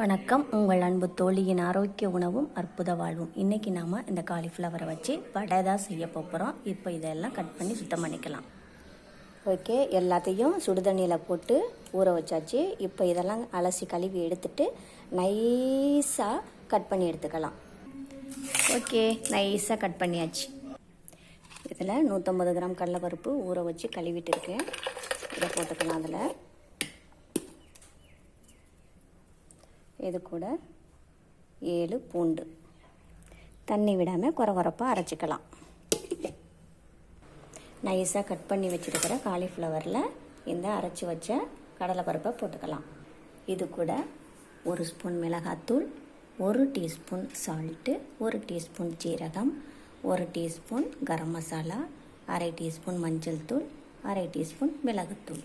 வணக்கம். உங்கள் அன்பு தோழியின் ஆரோக்கிய உணவும் அற்புத வாழ்வும். இன்றைக்கி நாம் இந்த காலிஃப்ளவரை வச்சு வடை தான் செய்ய போகிறோம் இப்போ இதெல்லாம் கட் பண்ணி சுத்தம் பண்ணிக்கலாம். ஓகே எல்லாத்தையும் சுடுதண்ணியில் போட்டு ஊற வச்சாச்சு. இப்போ இதெல்லாம் அலசி கழுவி எடுத்துட்டு நைஸாக கட் பண்ணி எடுத்துக்கலாம். ஓகே நைஸாக கட் பண்ணியாச்சு. இதில் நூற்றம்பது கிராம் கடலைப்பருப்பு ஊற வச்சு கழுவிட்டு இருக்கேன். இதை போட்டுக்கலாம் அதில். இது கூட ஏழு பூண்டு. தண்ணி விடாமல் குறை குறைப்பாக அரைச்சிக்கலாம். நைஸாக கட் பண்ணி வச்சுருக்கிற காலிஃப்ளவரில் இந்த அரைச்சி வச்ச கடலைப்பருப்பை போட்டுக்கலாம். இது கூட ஒரு ஸ்பூன் மிளகாத்தூள் ஒரு டீஸ்பூன் சால்ட்டு ஒரு டீஸ்பூன் ஜீரகம் ஒரு டீஸ்பூன் கரம் மசாலா அரை டீஸ்பூன் மஞ்சள் தூள் அரை டீஸ்பூன் மிளகுத்தூள்.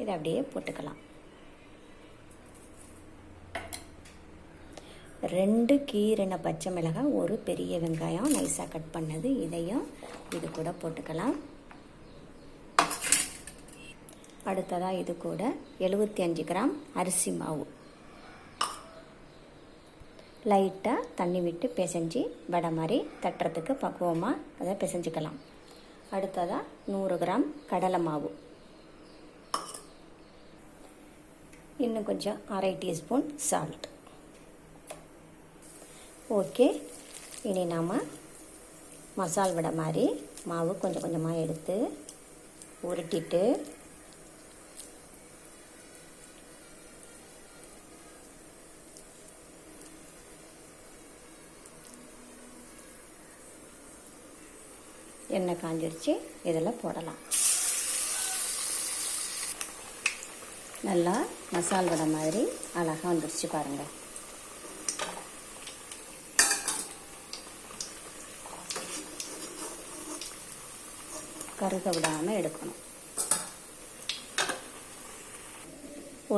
இதை அப்படியே போட்டுக்கலாம். ரெண்டு கீரின பச்சை மிளகாய் ஒரு பெரிய வெங்காயம் நைஸாக கட் பண்ணது. இதையும் இது கூட போட்டுக்கலாம். அடுத்ததாக இது கூட எழுபத்தி அஞ்சு கிராம் அரிசி மாவு. லைட்டாக தண்ணி விட்டு பிசைஞ்சு வடை மாதிரி தட்டுறதுக்கு பக்குவமாக அதை பிசைஞ்சிக்கலாம். அடுத்ததாக நூறு கிராம் கடலை மாவு. இன்னும் கொஞ்சம் அரை டீஸ்பூன் சால்ட் ஓகே. இனி நாம் மசால் வடை மாதிரி மாவு கொஞ்சம் கொஞ்சமாக எடுத்து உருட்டிட்டு எண்ணெய் காஞ்சிருச்சு இதில் போடலாம். நல்லா மசால் வடை மாதிரி அழகாக வந்துருச்சு பாருங்கள் கருக விடாமல் எடுக்கணும்.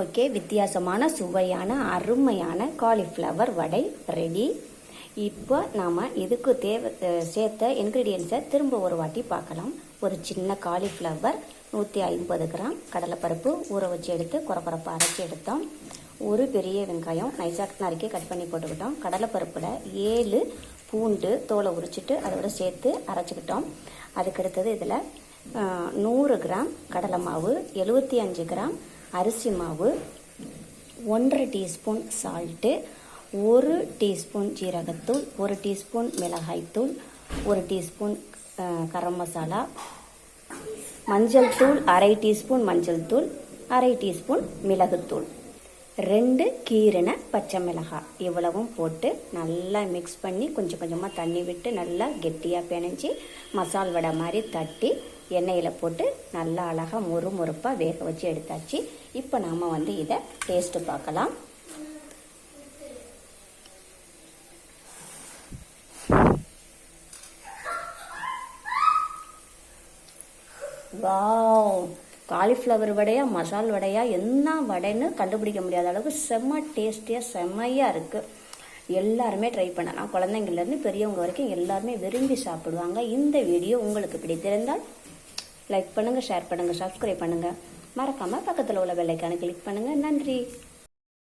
ஓகே வித்தியாசமான சுவையான அருமையான காலிஃப்ளவர் வடை ரெடி இப்போ நாம் இதுக்கு தேவை சேர்த்த இன்க்ரீடியன்ஸை திரும்ப ஒரு வாட்டி பார்க்கலாம். ஒரு சின்ன காலிஃப்ளவர் நூற்றி ஐம்பது கிராம் கடலைப்பருப்பு ஊற வச்சு எடுத்து குறப்பரப்பாக அரைச்சி எடுத்தோம். ஒரு பெரிய வெங்காயம் நைசாக் நறுக்கி கட் பண்ணி போட்டுக்கிட்டோம். கடலைப்பருப்பில் ஏழு பூண்டு தோலை உரிச்சிட்டு அதோட சேர்த்து அரைச்சிக்கிட்டோம். அதுக்கடுத்தது இதில் நூறு கிராம் கடலை மாவு எழுபத்தி அஞ்சு கிராம் அரிசி மாவு ஒன்றரை டீஸ்பூன் சால்ட்டு ஒரு டீஸ்பூன் ஜீரகத்தூள் ஒரு டீஸ்பூன் மிளகாய்த்தூள் ஒரு டீஸ்பூன் கரம் மசாலா மஞ்சள் தூள் அரை டீஸ்பூன் மஞ்சள் தூள் அரை டீஸ்பூன் மிளகுத்தூள். ரெண்டு கீரனை பச்சை மிளகாய் இவ்வளவும் போட்டு நல்லா மிக்ஸ் பண்ணி கொஞ்சம் கொஞ்சமாக தண்ணி விட்டு நல்லா கெட்டியாக பிணைஞ்சி மசால் வடை மாதிரி தட்டி எண்ணெயில் போட்டு நல்லா அழகாக முறுமுறுப்பாக வேக வச்சு எடுத்தாச்சு. இப்போ நாம் வந்து இதை டேஸ்ட்டு பார்க்கலாம். வாவ்! காலிஃப்ளவர் வடையா மசால் வடையா என்ன வடைன்னு கண்டுபிடிக்க முடியாத அளவுக்கு செம்ம டேஸ்டியாக செம்மையாக இருக்குது எல்லாருமே ட்ரை பண்ணலாம். குழந்தைங்கள்லேருந்து பெரியவங்க வரைக்கும் எல்லாருமே விரும்பி சாப்பிடுவாங்க. இந்த வீடியோ உங்களுக்கு பிடித்திருந்தால் லைக் பண்ணுங்கள் ஷேர் பண்ணுங்கள் சப்ஸ்கிரைப் பண்ணுங்கள் மறக்காமல் பக்கத்தில் உள்ள வெள்ளைக்கான கிளிக் பண்ணுங்கள் நன்றி.